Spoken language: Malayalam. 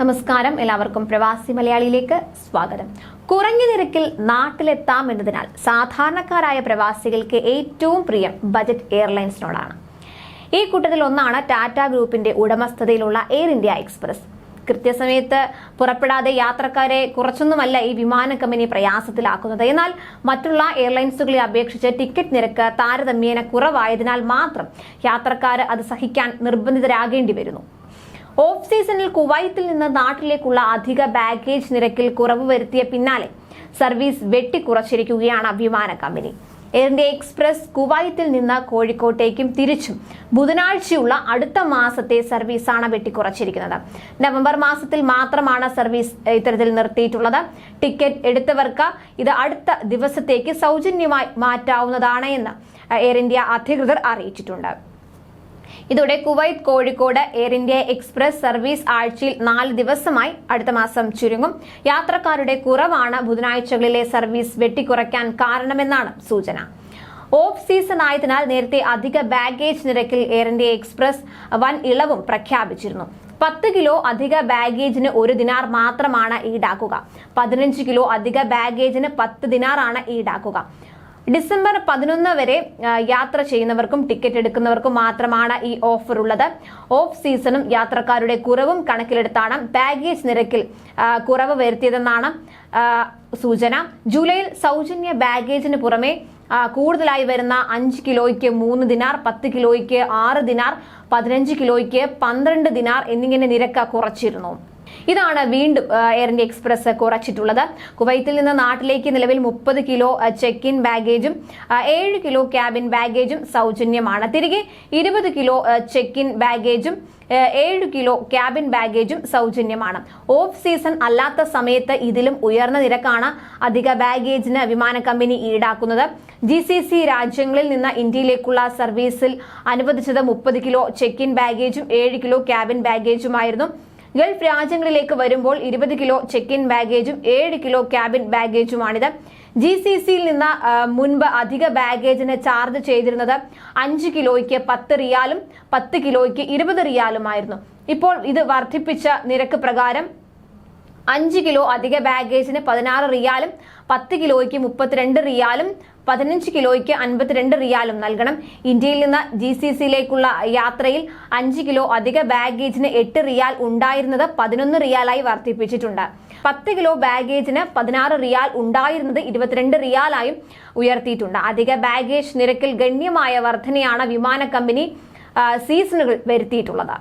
നമസ്കാരം. എല്ലാവർക്കും പ്രവാസി മലയാളിയിലേക്ക് സ്വാഗതം. കുറഞ്ഞ നിരക്കിൽ നാട്ടിലെത്താം എന്നതിനാൽ സാധാരണക്കാരായ പ്രവാസികൾക്ക് ഏറ്റവും പ്രിയം ബജറ്റ് എയർലൈൻസിനോടാണ്. ഈ കൂട്ടത്തിൽ ഒന്നാണ് ടാറ്റ ഗ്രൂപ്പിന്റെ ഉടമസ്ഥതയിലുള്ള എയർ ഇന്ത്യ എക്സ്പ്രസ്. കൃത്യസമയത്ത് പുറപ്പെടാതെ യാത്രക്കാരെ കുറച്ചൊന്നുമല്ല ഈ വിമാന കമ്പനി പ്രയാസത്തിലാക്കുന്നത്. എന്നാൽ മറ്റുള്ള എയർലൈൻസുകളെ അപേക്ഷിച്ച് ടിക്കറ്റ് നിരക്ക് താരതമ്യേന കുറവായതിനാൽ മാത്രം യാത്രക്കാർ അത് സഹിക്കാൻ നിർബന്ധിതരാകേണ്ടി വരുന്നു. ഓഫ് സീസണിൽ കുവൈത്തിൽ നിന്ന് നാട്ടിലേക്കുള്ള അധിക ബാഗേജ് നിരക്കിൽ കുറവ് വരുത്തിയ പിന്നാലെ സർവീസ് വെട്ടിക്കുറച്ചിരിക്കുകയാണ് വിമാന കമ്പനി. എയർ ഇന്ത്യ എക്സ്പ്രസ് കുവൈത്തിൽ നിന്ന് കോഴിക്കോട്ടേക്കും തിരിച്ചും. ബുധനാഴ്ചയുള്ള അടുത്ത മാസത്തെ സർവീസാണ് വെട്ടിക്കുറച്ചിരിക്കുന്നത്. നവംബർ മാസത്തിൽ മാത്രമാണ് സർവീസ് ഇത്തരത്തിൽ നിർത്തിയിട്ടുള്ളത്. ടിക്കറ്റ് എടുത്തവർക്ക് ഇത് അടുത്ത ദിവസത്തേക്ക് സൗജന്യമായി മാറ്റാവുന്നതാണ് എന്ന് എയർ ഇന്ത്യ അധികൃതർ അറിയിച്ചിട്ടുണ്ട്. ഇതോടെ Kuwait Kozhikode air India express service ആഴ്ചയിൽ നാല് ദിവസമായി അടുത്ത മാസം ചുരുങ്ങും. യാത്രക്കാരുടെ കുറവാണ് ബുധനാഴ്ചകളിലെ സർവീസ് വെട്ടിക്കുറയ്ക്കാൻ കാരണമെന്നാണ് സൂചന. ഓഫ് സീസൺ ആയതിനാൽ നേരത്തെ അധിക ബാഗേജ് നിരക്കിൽ എയർ ഇന്ത്യ എക്സ്പ്രസ് വൻ ഇളവും പ്രഖ്യാപിച്ചിരുന്നു. പത്ത് കിലോ അധിക ബാഗേജിന് ഒരു ദിനാർ മാത്രമാണ് ഈടാക്കുക. പതിനഞ്ച് കിലോ അധിക ബാഗേജിന് പത്ത് ദിനാറാണ് ഈടാക്കുക. ഡിസംബർ പതിനൊന്ന് വരെ യാത്ര ചെയ്യുന്നവർക്കും ടിക്കറ്റ് എടുക്കുന്നവർക്കും മാത്രമാണ് ഈ ഓഫർ ഉള്ളത്. ഓഫ് സീസണും യാത്രക്കാരുടെ കുറവും കണക്കിലെടുത്താണ് ബാഗേജ് നിരക്കിൽ കുറവ് വരുത്തിയതെന്നാണ് സൂചന. ജൂലൈയിൽ സൗജന്യ ബാഗേജിന് പുറമെ കൂടുതലായി വരുന്ന അഞ്ച് കിലോയ്ക്ക് മൂന്ന് ദിനാർ പത്ത് കിലോയ്ക്ക് ആറ് ദിനാർ പതിനഞ്ച് കിലോയ്ക്ക് പന്ത്രണ്ട് ദിനാർ എന്നിങ്ങനെ നിരക്ക് കുറച്ചിരുന്നു. ഇതാണ് വീണ്ടും എയർ ഇന്ത്യ എക്സ്പ്രസ് കുറച്ചിട്ടുള്ളത്. കുവൈത്തിൽ നിന്ന് നാട്ടിലേക്ക് നിലവിൽ മുപ്പത് കിലോ ചെക്ക് ഇൻ ബാഗേജും ഏഴ് കിലോ ക്യാബിൻ ബാഗേജും സൗജന്യമാണ്. തിരികെ ഇരുപത് കിലോ ചെക്ക് ഇൻ ബാഗേജും ഏഴ് കിലോ ക്യാബിൻ ബാഗേജും സൗജന്യമാണ്. ഓഫ് സീസൺ അല്ലാത്ത സമയത്ത് ഇതിലും ഉയർന്ന നിരക്കാണ് അധിക ബാഗേജിന് വിമാന കമ്പനി ഈടാക്കുന്നത്. ജി സി സി രാജ്യങ്ങളിൽ നിന്ന് ഇന്ത്യയിലേക്കുള്ള സർവീസിൽ അനുവദിച്ചത് മുപ്പത് കിലോ ചെക്ക് ഇൻ ബാഗേജും ഏഴ് കിലോ ക്യാബിൻ ബാഗേജുമായിരുന്നു ഗൾഫ് രാജ്യങ്ങളിലേക്ക് വരുമ്പോൾ ഇരുപത് കിലോ ചെക്ക് ഇൻ ബാഗേജും ഏഴ് കിലോ ക്യാബിൻ ബാഗേജുമാണിത് ജി സി സിയിൽ നിന്ന് മുൻപ് അധിക ബാഗേജിന് ചാർജ് ചെയ്തിരുന്നത് അഞ്ച് കിലോയ്ക്ക് പത്ത് റിയാലും പത്ത് കിലോയ്ക്ക് ഇരുപത് റിയാലുമായിരുന്നു. ഇപ്പോൾ ഇത് വർദ്ധിപ്പിച്ച നിരക്ക് പ്രകാരം അഞ്ച് കിലോ അധിക ബാഗേജിന് പതിനാറ് റിയാലും പത്ത് കിലോയ്ക്ക് മുപ്പത്തിരണ്ട് റിയാലും പതിനഞ്ച് കിലോയ്ക്ക് അൻപത്തിരണ്ട് റിയാലും നൽകണം. ഇന്ത്യയിൽ നിന്ന് ജി സി സിയിലേക്കുള്ള യാത്രയിൽ അഞ്ച് കിലോ അധിക ബാഗേജിന് എട്ട് റിയാൽ ഉണ്ടായിരുന്നത് പതിനൊന്ന് റിയാലായി വർദ്ധിപ്പിച്ചിട്ടുണ്ട്. പത്ത് കിലോ ബാഗേജിന് പതിനാറ് റിയാൽ ഉണ്ടായിരുന്നത് ഇരുപത്തിരണ്ട് റിയാലായും ഉയർത്തിയിട്ടുണ്ട്. അധിക ബാഗേജ് നിരക്കിൽ ഗണ്യമായ വർധനയാണ് വിമാന കമ്പനി സീസണുകൾ വരുത്തിയിട്ടുള്ളത്.